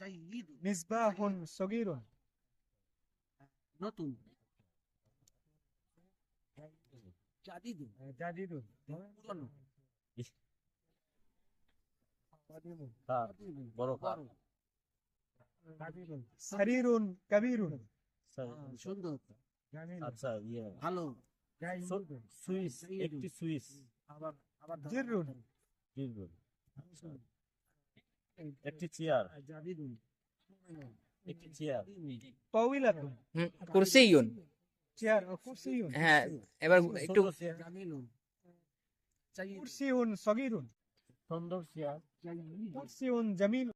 জাইদুন মিসবাহুন সগীরুন নতুন জাদিদুন জাদিদুন পুরনো বড় কার কাবিরুন আচ্ছা, সুন্দর আচ্ছা ইয়ে ভালো সুইস একটি সুইস আবার আবার একটি চেয়ার। একটি চেয়ার। তাওইলাতুন কুরসিয়ুন। চেয়ার কুরসিয়ুন। হ্যাঁ এবার একটু কুরসিয়ুন সগীরুন। সুন্দর চেয়ার। কুরসিয়ুন কুরসিউন জামিল